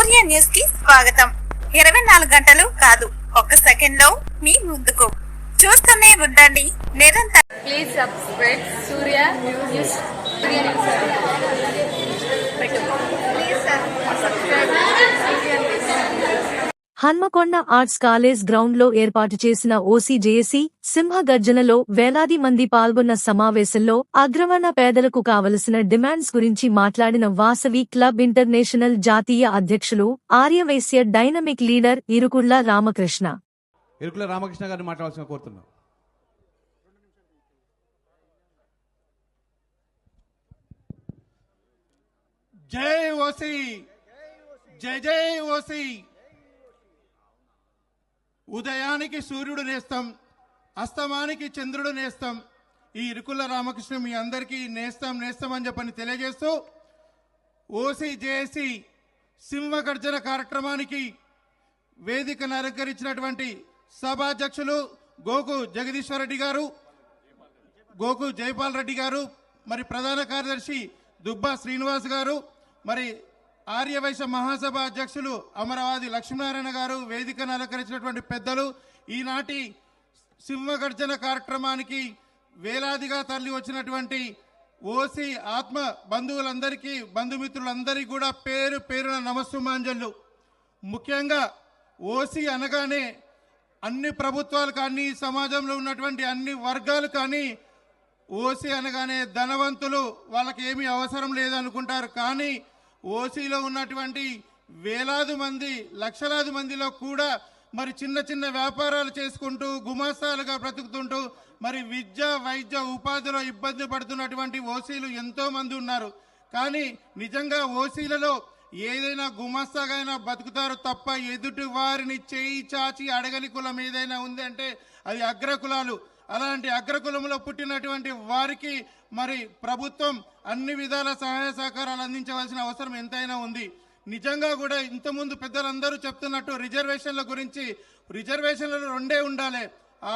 స్వాగతం ఇరవై నాలుగు గంటలు కాదు ఒక్క సెకండ్లో మీ ముందుకు చూస్తూనే ఉండండి నిరంతరం. Surya News. Please subscribe Surya News. Hanamkonda arts college గ్రౌండ్లో ఏర్పాటు చేసిన ఓసీ జేఏసీ సింహగర్జనలో వేలాది మంది పాల్గొన్న సమావేశంలో అగ్రవర్ణ పేదలకు కావలసిన డిమాండ్స్ గురించి మాట్లాడిన వాసవి క్లబ్ ఇంటర్నేషనల్ జాతీయ అధ్యక్షులు ఆర్యవైశ్య డైనమిక్ లీడర్ ఇరుకుళ్ళ రామకృష్ణ. ఇరుకుల రామకృష్ణ గారిని మాట్లాడాల్సిన కోరుతున్నాం. జై ఓసి జై జై ఓసి ఉదయానికి సూర్యుడు నేస్తాం అస్తమానికి చంద్రుడు నేస్తాం. ఈ ఇరుకుల రామకృష్ణ మీ అందరికీ నేస్తాం నేస్తాం అని చెప్పని తెలియజేస్తూ ఓసి జేఏసీ సింహగర్జన కార్యక్రమానికి వేదికను అలంకరించినటువంటి సభాధ్యక్షులు గోకు జగదీశ్వర్ రెడ్డి గారు గోకు జైపాల్ రెడ్డి గారు మరి ప్రధాన కార్యదర్శి దుబ్బా శ్రీనివాస్ గారు మరి ఆర్యవైశ్య మహాసభ అధ్యక్షులు అమరావతి లక్ష్మీనారాయణ గారు వేదికను అలంకరించినటువంటి పెద్దలు ఈనాటి సింహగర్జన కార్యక్రమానికి వేలాదిగా తరలి వచ్చినటువంటి ఓసి ఆత్మ బంధువులందరికీ బంధుమిత్రులందరికీ కూడా పేరు పేరున నమస్సుమాంజలు. ముఖ్యంగా ఓసి అనగానే అన్ని ప్రభుత్వాలు కానీ సమాజంలో ఉన్నటువంటి అన్ని వర్గాలు కానీ ఓసి అనగానే ధనవంతులు వాళ్ళకి ఏమీ అవసరం లేదనుకుంటారు. కానీ ఓసీలో ఉన్నటువంటి వేలాది మంది లక్షలాది మందిలో కూడా మరి చిన్న చిన్న వ్యాపారాలు చేసుకుంటూ గుమాస్తాలుగా బ్రతుకుతుంటూ మరి విద్య వైద్య ఉపాధిలో ఇబ్బంది పడుతున్నటువంటి ఓసీలు ఎంతోమంది ఉన్నారు. కానీ నిజంగా ఓసీలలో ఏదైనా గుమస్తాగా అయినా బతుకుతారు తప్ప ఎదుటి వారిని చేయి చాచి అడగని కులం ఏదైనా ఉంది అంటే అది అగ్రకులాలు. అలాంటి అగ్రకులంలో పుట్టినటువంటి వారికి మరి ప్రభుత్వం అన్ని విధాల సహాయ సహకారాలు అందించవలసిన అవసరం ఎంతైనా ఉంది. నిజంగా కూడా ఇంతకుముందు పెద్దలందరూ చెప్తున్నట్టు రిజర్వేషన్ల గురించి రిజర్వేషన్లు రెండే ఉండాలి.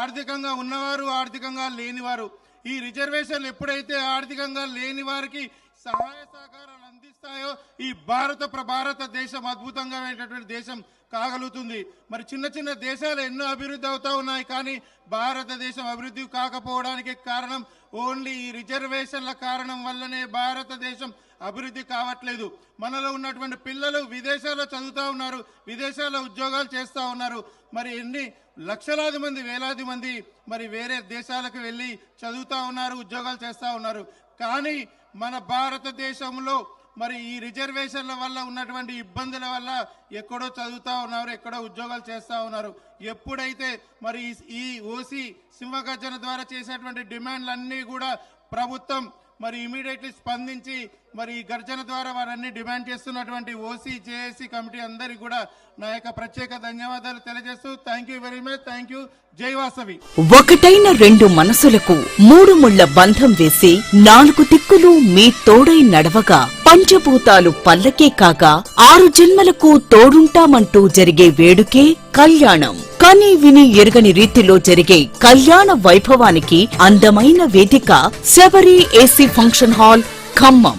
ఆర్థికంగా ఉన్నవారు ఆర్థికంగా లేనివారు. ఈ రిజర్వేషన్లు ఎప్పుడైతే ఆర్థికంగా లేని వారికి సహాయ సహకారాలు అందిస్తాయో ఈ భారత ప్ర భారతదేశం అద్భుతంగా అయినటువంటి దేశం కాగలుగుతుంది. మరి చిన్న చిన్న దేశాలు ఎన్నో అభివృద్ధి అవుతా ఉన్నాయి కానీ భారతదేశం అభివృద్ధి కాకపోవడానికి కారణం ఓన్లీ ఈ రిజర్వేషన్ల కారణం వల్లనే భారతదేశం అభివృద్ధి కావట్లేదు. మనలో ఉన్నటువంటి పిల్లలు విదేశాల్లో చదువుతూ ఉన్నారు విదేశాల్లో ఉద్యోగాలు చేస్తూ ఉన్నారు. మరి ఎన్ని లక్షలాది మంది వేలాది మంది మరి వేరే దేశాలకు వెళ్ళి చదువుతూ ఉన్నారు ఉద్యోగాలు చేస్తూ ఉన్నారు. కానీ మన భారతదేశంలో మరి ఈ రిజర్వేషన్ల వల్ల ఉన్నటువంటి ఇబ్బందుల వల్ల ఎక్కడో చదువుతూ ఉన్నారు ఎక్కడో ఉద్యోగాలు చేస్తూ ఉన్నారు. ఎప్పుడైతే మరి ఈ- ఈ ఓసీ సింహగర్జన ద్వారా చేసేటువంటి డిమాండ్లన్నీ కూడా ప్రభుత్వం మరి ఇమీడియట్లీ స్పందించి మరి ఈ గర్జన ద్వారా వారన్ని డిమాండ్ చేస్తున్నటువంటి ఓసీ జేఏసీ కమిటీ అందరికీ కూడా నా యొక్క ప్రత్యేక ధన్యవాదాలు తెలియజేస్తూ thank you very much thank you జై వాసవి. ఒకటైన రెండు మనసులకు మూడు ముళ్ళ బంధం వేసి నాలుగు దిక్కులు మీ తోడై నడవగా. పంచభూతాలు పల్లకే కాగా ఆరు జన్మలకు తోడుంటామంటూ జరిగే వేడుకే కళ్యాణం. కానీ విని ఎరుగని రీతిలో జరిగే కళ్యాణ వైభవానికి అందమైన వేదిక Sabari AC function hall Khammam.